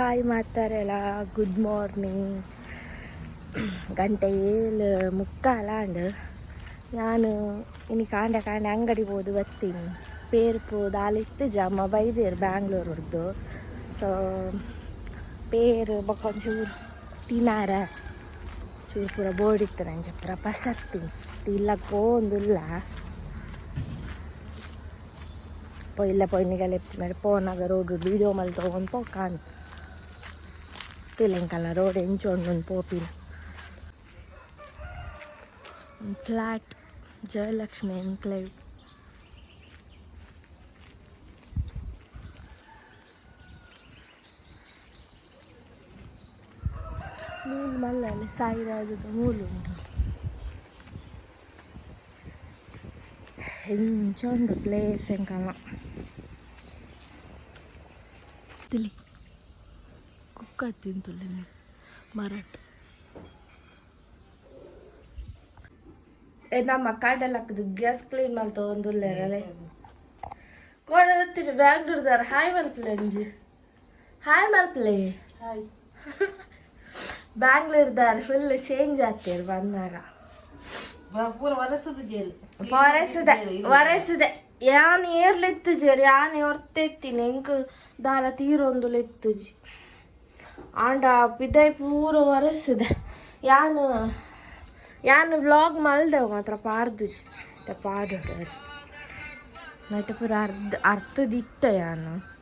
Hi ಮಾತಾರಲ್ಲ good morning ಗಂಟೆ ಏಳು ಮುಕ್ಕಾಲ and ನಾನು ಇನ್ನು ಕಾಂಡ ಕಾಂಡ ಅಂಗಡಿ ಹೋದು ಬರ್ತೀನಿ. ಪೇರು ಪೋದು ಜಮ ಬೈದೇರು ಬ್ಯಾಂಗ್ಳೂರ್ದು ಸೊ ಪೇರು ಬೊಕೊಂಚೂರು ತಿನಾರ. ಚೂರು ಪೂರ ಬೋರ್ಡ್ ಇತ್ತು ನಂಗೆ, ಪೂರ ಪಸರ್ತೀನಿ. ಇಲ್ಲ ಪೋಂದಿಲ್ಲ ಪೊಯ್ಲ ಪೊಯ್ನಿಗೆಲ್ಲ ಎತ್ತಿನಾರೆ ಪೋನಾಗ ರೋಡ್ ವೀಡಿಯೋ ಮಲ್ ತೊಗೊಂಡು ಪೋ ಕಾಣು ತೆಲಂಗಾಣ ರೋಡ್ ಎಂಚೊಂಡು ಪೋಪಿನ ಫ್ಲಾಟ್ ಜಯಲಕ್ಷ್ಮಿ ಎನ್ಕ್ಲೇವ್ ಮೂಲು ಮಲ್ಲಲ್ಲಿ ಸಾಯಿರಾಜದ ಮೂಲು ಉಂಟು ಹೆಂಚೊಂದು ಪ್ಲೇಸ್ ಎಂಕಲ್ಲ ತಿಳಿ ಕುಕ್ಕ ತಿಂತುಳ್ಳಿ ಮರಾಠ. ನಮ್ಮ ಕಾಡೆಲ್ಲ ಹಾಕಿದ್ರು ಗ್ಯಾಸ್ ಕ್ಲೀನ್ ಮಾಡಿ ತೊಗೊಂಡು ಕೋಣ ಗೊತ್ತಿರಿ ಬ್ಯಾಂಗ್ಳೂರ್ದಾರ ಹಾಯ್ ಮಲ್ಪಲೆ ಅಂಜಿ. ಹಾಯ್ ಮಲ್ಪಲೆ. ಬ್ಯಾಂಗ್ಳೂರ್ದಾರ ಫುಲ್ ಚೇಂಜ್ ಆಗ್ತೀರಿ ಬಂದಾಗ. ಪೂರ ವರಸದ ಜೇಲ್. ವರಸದೆ ವರಸದೆ ಯಾನ್ ಏರ್ಲಿತ್ತು ಜರಿ ಯಾನ್ ಹೊರ್ತೈತಿ ಎಂಕ್ ದಾರ ತೀರೊಂದು ಲೆತ್ತುಜಿ ಆಂಡ ಪಿದೈ ಪೂರ ಒರೆಸಿದೆ ಯಾನು ಯಾನು ವ್ಲಾಗ್ ಮಲ್ದೆವು ಮಾತ್ರ ಪಾರ್ದು ಪಾಡು ನೈಟ್ ಪೂರ ಅರ್ಧ ಅರ್ಥದಿತ್ತ ಯಾನು?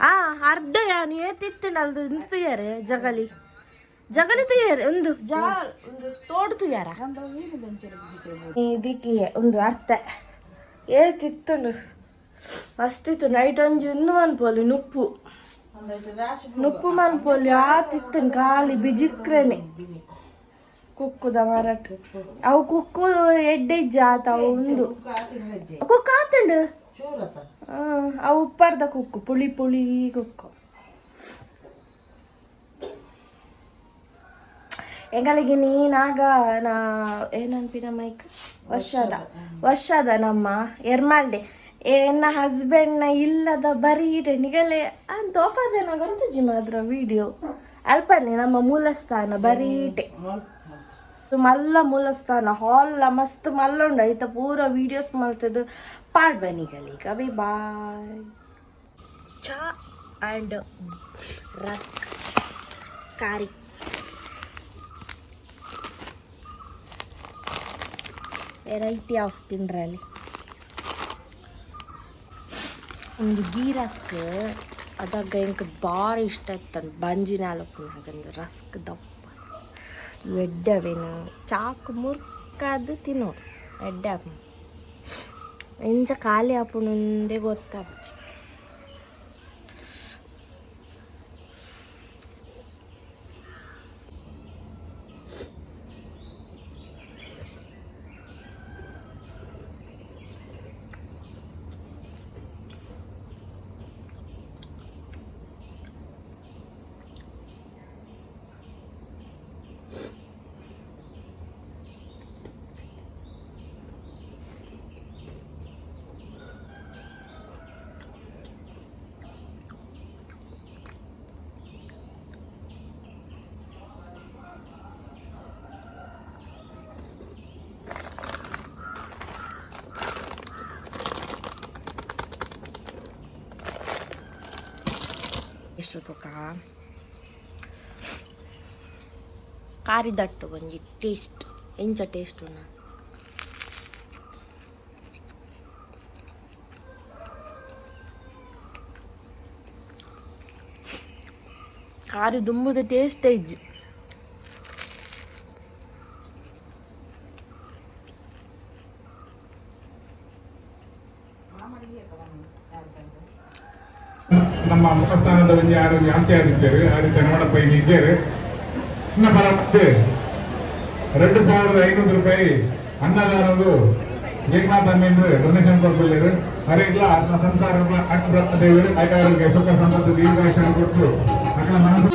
ಆ, ಅರ್ಧ ಯಾನು? ಏತಿತ್ತು ನಲ್ದು ಇಂದು ತುಯ್ಯಾರೆ ಜಗಲಿ. ಜಗಲಿ ತುಯ್ಯಾರೆ, ಒಂದು. ಒಂದು ತೋಡು ತುಯ್ಯಾರ? ಇದಕ್ಕೆ ಒಂದು ಅರ್ಥ. ಏತಿತ್ತು ಮಸ್ತಿತ್ತು ನೈಟ್ ಒಂಜಿ ಇನ್ನೂ ಅನ್ಪೋಲಿ ನುಪ್ಪು. ನುಪ್ಪು ಮನ್ಪೋಲಿ ಆತಿತ್ತು ಗಾಲಿ ಬಿಜಿಕ್ರೇನೆ ಕುಕ್ಕುದ ಮರಟ್. ಅವು ಕುಕ್ಕು ಎಡ್ಡೆ ಜಾತ ಅವು ಒಂದು ಕುಕ್ಕ ಆತಂಡು? ಅವು ಉಪ್ಪರ್ದ ಕುಕ್ಕು, ಪುಳಿ ಪುಳಿ ಕುಕ್ಕು. ಎಂಗಲಿಗೆ ನೀನಾಗ ನಾ ಏನನ್ಪಿನ ಮೈಕ್? ವರ್ಷದ. ವರ್ಷದ ನಮ್ಮ ಎರ್ಮಾಲ್ಡೆ ಎನ್ನ ಹಸ್ಬೆಂಡ್ನ ಇಲ್ಲದ ಬರೀ ನಿಗಲೆ ಅಂತ ಒಪ್ಪದೇನ ಜಿ ಮಾತ್ರ ವಿಡಿಯೋ ಅಲ್ಪನೆ, ನಮ್ಮ ಮೂಲಸ್ಥಾನ ಬರೀಟೆ ಮಲ್ಲ ಮೂಲಸ್ಥಾನ ಹಾಲ್ ಮಸ್ತ್ ಮಲ್ಲ ಉಂಡ ಐತ ಪೂರ ವಿಡಿಯೋಸ್ ಮಲ್ತದ್ದು ಪಾಡ್ಬನಿಗಳೀಗ ಬೈ ಬಾಯ್ ಚಾ ಆ್ಯಂಡ್ ರಸ್ಕ್. ಕಾರಿ. ವೆರೈಟಿ ಆಫ್ ತಿಂಡ್ರಲ್ಲಿ. ಒಂದು ಗೀ ರಸ್ಕ್ ಅದಾಗ ಎಂಕ್ ಭಾರಿ ಇಷ್ಟ ಇತ್ತಂದು ಬಂಜಿನಾಲ ಹಾಗಂದು ರಸ್ಕ್ ದಪ್ಪ. ಎಡ್ಡವೇನು, ಚಾಕು ಮುರ್ಕಾದು ತಿನ್ನೋದು ಎಡ್ಡ ಎಂಚ ಖಾಲಿ ಆಪುನುಂದೇ ಗೊತ್ತಾಗ್ಚಿ ಎಷ್ಟು ತೂಕ ಕಾರಿದಟ್ಟು ಒಂಜಿ ಟೇಸ್ಟ್ ಎಂಚ ಟೇಸ್ಟ್ ನಾ ಕಾರಿ ದುಂಬುದ ಟೇಸ್ಟ್ ಇಜ್ಜು ನಮ್ಮ ಮುಖಸ್ಥಾನದ ಒಂದು ಯಾರು ಯಾಂತಿ ಆಗಿದ್ದೇವೆ ರೀತಿ ನೋಡಪ್ಪ ಇಲ್ಲಿ ಇದ್ದೇವೆ, ಇನ್ನ ಬರತ್ತೆ ಎರಡು ಸಾವಿರದ ಐನೂರು ರೂಪಾಯಿ ಅನ್ನದಾರರು ಏಕನಾಥ ಅಮ್ಮಿಂದು ಡೊನೇಷನ್ ಕೊಟ್ಟಿದ್ದಾರೆ ಹರಿಗ್ಲ ಆತ್ಮ ಸಂಸಾರ ಅಕ್ಕ ದೇವರು ಆಯ್ಕೆ ಸುಖ, ಸಂಪತ್ತು ದೀರ್ಘಾಶನ ಕೊಟ್ಟು ಅಕ್ಕ ಮನಸ್ಸು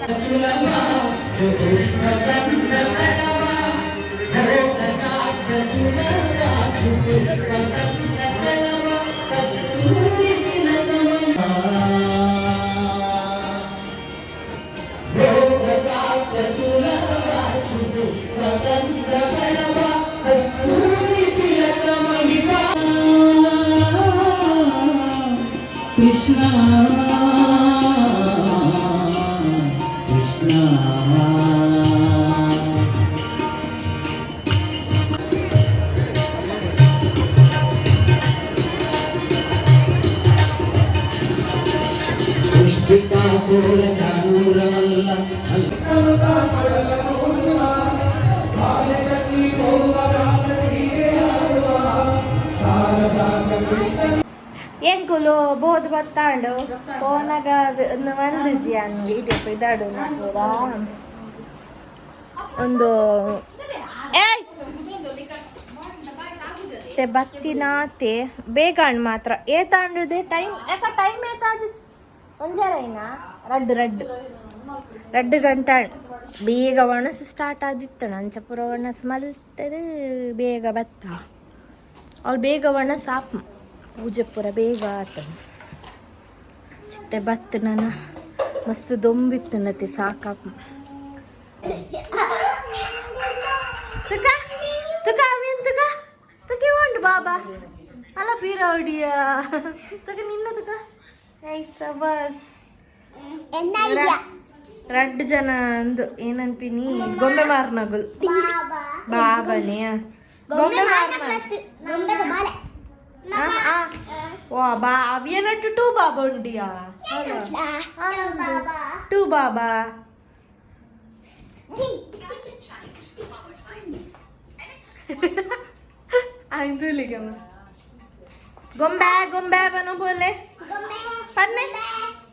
Thank you. ಎಂಕುಲು ಬೋದು ಬತ್ತಾಂಡು ಫೋನಾಗ ಒಂದು ಒಂದಿಜಿ ಅನ್ನು ವಿಡಿಯೋ ಇದಾಡು ಒಂದು ಬತ್ತಿನಾತೆ. ಬೇಗ ಮಾತ್ರ. ಏ ತಾಂಡುದೆ ಟೈಮ್ ಯಾಕ ಟೈಮ್ ಏತಾದ ರಡ್ಡು ಗಂಟೆ ಬೇಗ ಒಣಸು ಸ್ಟಾರ್ಟ್ ಆದಿತ್ತು ನಂಚಪುರ ಒಣಸು ಮಲ್ತದೆ, ಬೇಗ ಬತ್ತ. ಅವ್ಳು ಬೇಗ ಒಣಸು ಆಪ್ ಪೂಜೆ ಪೂರ ಬೇಗ ಆತ ಚಿತ್ತೆ ಬತ್ತು ನಾನು. ಮಸ್ತ್ ದೊಂಬಿತ್ತು ನತಿ ಸಾಕಾಪ್. ಬಾಬಾ. ಅಲ್ಲ ಪೀರೌಡಿಯ ತುಕ, ನಿನ್ನ ತುಕ? రెడ్ జన అందు ఏననిపిని గొంబె మారినగులు బాబని గొంబె మారిన అవి అన్నట్టు టూ బాబా ఉండియా టూ బాబా అందులిగమ్మ గొంబె గొంబె బను బోలే గొంబె Pan nih?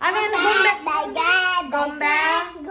Amin gombel. Gombel.